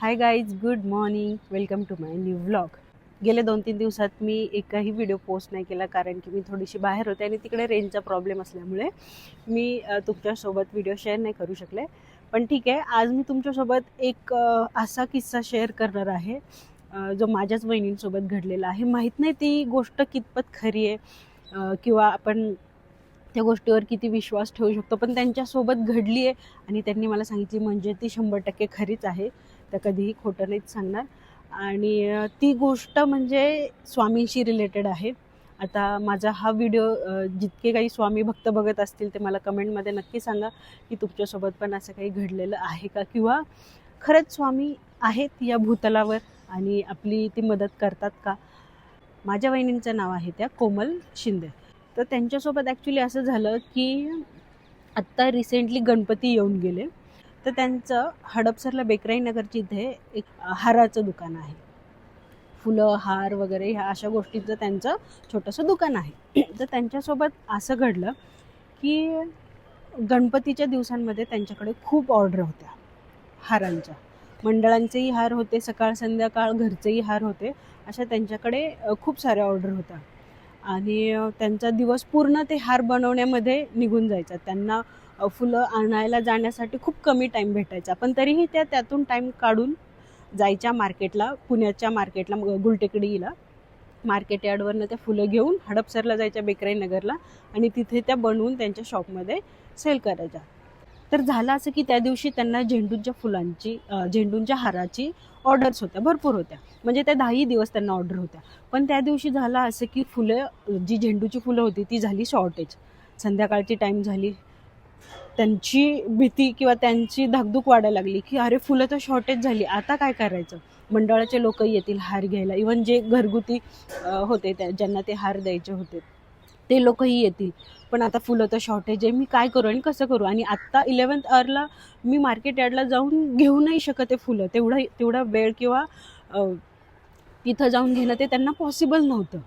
Hi guys good morning welcome to my new vlog गेल्या दोन तीन दिवसात मी एकही व्हिडिओ पोस्ट नाही केला कारण की मी थोडीशी बाहेर होते आणि तिकडे रेंजचा प्रॉब्लेम असल्यामुळे मी तुमच्यासोबत व्हिडिओ शेअर नाही करू शकले. पण ठीक आहे आज मी तुमच्यासोबत एक असा किस्सा शेअर करणार आहे जो माझ्याच बहिणींसोबत घडलेला आहे. माहीत नाही ती गोष्ट कितपत खरी आहे किंवा आपण त्या गोष्टीवर किती विश्वास ठेवू शकतो पण त्यांच्यासोबत घडली आहे आणि त्यांनी मला सांगितली म्हणजे ती शंभर टक्के खरीच आहे. तर कधीही खोटं नाहीच सांगणार. आणि ती गोष्ट म्हणजे स्वामींशी रिलेटेड आहे. आता माझा हा व्हिडिओ जितके काही स्वामी भक्त बघत असतील ते मला कमेंटमध्ये नक्की सांगा की तुमच्यासोबत पण असं काही घडलेलं आहे का? किंवा खरंच स्वामी आहेत या भूतलावर आणि आपली ती मदत करतात का? माझ्या वहिनींचं नाव आहे त्या कोमल शिंदे. तर त्यांच्यासोबत ॲक्च्युली असं झालं की आत्ता रिसेंटली गणपती येऊन गेले. तर त्यांचं हडपसरला बेकराई नगरची इथे एक हाराचं दुकान आहे. फुलं हार वगैरे ह्या अशा गोष्टींचं त्यांचं छोटंसं दुकान आहे. तर त्यांच्यासोबत असं घडलं की गणपतीच्या दिवसांमध्ये त्यांच्याकडे खूप ऑर्डर होत्या हारांच्या. मंडळांचेही हार होते सकाळ संध्याकाळ घरचेही हार होते अशा त्यांच्याकडे खूप साऱ्या ऑर्डर होत्या. आणि त्यांचा दिवस पूर्ण ते हार बनवण्यामध्ये निघून जायचा. त्यांना फुलं आणायला जाण्यासाठी खूप कमी टाईम भेटायचा. पण तरीही त्या त्यातून टाईम काढून जायच्या मार्केटला पुण्याच्या मार्केटला गुलटेकडीला मार्केट यार्डवरनं त्या फुलं घेऊन हडपसरला जायच्या बेकराई नगरला आणि तिथे त्या बनवून त्यांच्या शॉपमध्ये सेल करायच्या. तर झालं असं की त्या दिवशी त्यांना झेंडूच्या फुलांची झेंडूंच्या हाराची ऑर्डर्स होत्या भरपूर होत्या. म्हणजे त्या दहाही दिवस त्यांना ऑर्डर होत्या. पण त्या दिवशी झालं असं की फुलं जी झेंडूची फुलं होती ती झाली शॉर्टेज संध्याकाळची टाईम झाली त्यांची भीती किंवा त्यांची धाकधूक वाढायला लागली की अरे फुलं तर शॉर्टेज झाली. आता काय करायचं? मंडळाचे लोक येतील हार घ्यायला. इवन जे घरगुती होते त्या ज्यांना ते हार द्यायचे होते ते लोकही येतील. पण आता फुलं तर शॉर्टेज आहे. मी काय करू आणि कसं करू? आणि आत्ता इलेवन्थ आवरला मी मार्केट यार्डला जाऊन घेऊ नाही शकत आहे फुलं. तेवढा तेवढा वेळ किंवा तिथं जाऊन घेणं ते त्यांना पॉसिबल नव्हतं.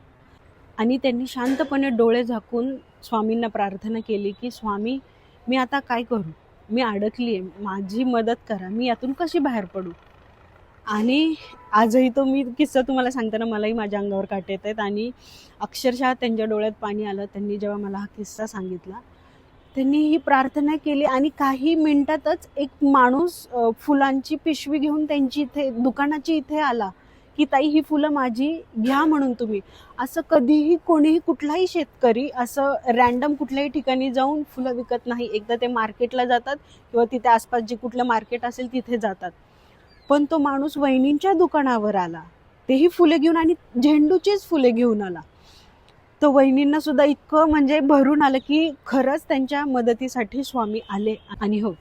आणि त्यांनी शांतपणे डोळे झाकून स्वामींना प्रार्थना केली की स्वामी मी आता काय करू? मी अडकली आहे माझी मदत करा. मी यातून कशी बाहेर पडू? आणि आजही तो मी किस्सा तुम्हाला सांगताना मलाही माझ्या अंगावर काटे येत आहेत आणि अक्षरशः त्यांच्या डोळ्यात पाणी आलं. त्यांनी जेव्हा मला हा किस्सा सांगितला त्यांनी ही प्रार्थना केली आणि काही मिनिटातच एक माणूस फुलांची पिशवी घेऊन त्यांची इथे दुकानाची इथे आला. की ताई ही फुलं माझी घ्या म्हणून तुम्ही. असं कधीही कोणीही कुठलाही शेतकरी असं रॅन्डम कुठल्याही ठिकाणी जाऊन फुलं विकत नाही. एकदा ते मार्केटला जातात किंवा तिथे आसपास जे कुठलं मार्केट असेल तिथे जातात. पण तो माणूस वहिनींच्या दुकानावर आला. तेही फुले घेऊन आणि झेंडूचीच फुले घेऊन आला. तर वहिनींना सुद्धा इतकं म्हणजे भरून आलं की खरंच त्यांच्या मदतीसाठी स्वामी आले आणि हो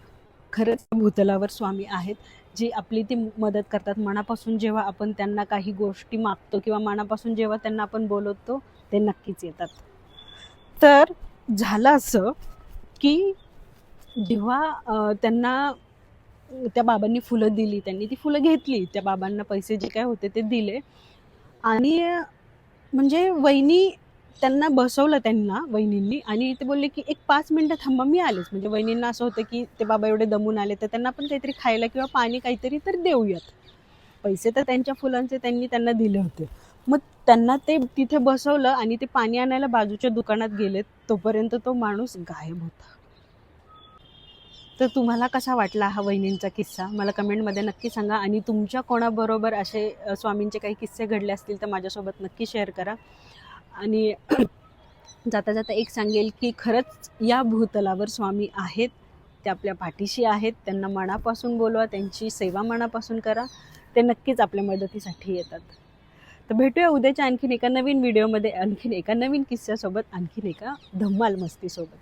खरंच भूतलावर स्वामी आहेत. जी आपली ती मदत करतात. मनापासून जेव्हा आपण त्यांना काही गोष्टी मागतो किंवा मनापासून जेव्हा त्यांना आपण बोलवतो ते नक्कीच येतात. तर झालं असं की जेव्हा त्यांना त्या बाबांनी फुलं दिली त्यांनी ती फुलं घेतली त्या बाबांना पैसे जे काय होते ते दिले. आणि म्हणजे वहिनी त्यांना बसवलं त्यांना वहिनींनी. आणि ते बोलले की एक पाच मिनटं थांबा मी आलेच. म्हणजे वहिनींना असं होतं की ते बाबा एवढे दमून आले तर त्यांना पण काहीतरी खायला किंवा पाणी काहीतरी तर देऊयात. पैसे तर त्यांच्या फुलांचे त्यांनी त्यांना दिले होते. मग त्यांना ते तिथे बसवलं आणि ते पाणी आणायला बाजूच्या दुकानात गेले तोपर्यंत तो माणूस गायब होता. तर तुम्हाला कसा वाटला हा वहिनींचा किस्सा? मला कमेंटमध्ये नक्की सांगा. आणि तुमच्या कोणाबरोबर असे स्वामींचे काही किस्से घडले असतील तर माझ्यासोबत नक्की शेअर करा. आणि जाता जाता एक सांगेल की खरंच या भूतलावर स्वामी आहेत. ते आपल्या पाठीशी आहेत. त्यांना मनापासून बोलवा त्यांची सेवा मनापासून करा. ते नक्कीच आपल्या मदतीसाठी येतात. तर भेटूया उद्याच्या आणखीन एका नवीन व्हिडिओमध्ये आणखीन एका नवीन किस्स्यासोबत आणखीन एका धम्माल मस्तीसोबत.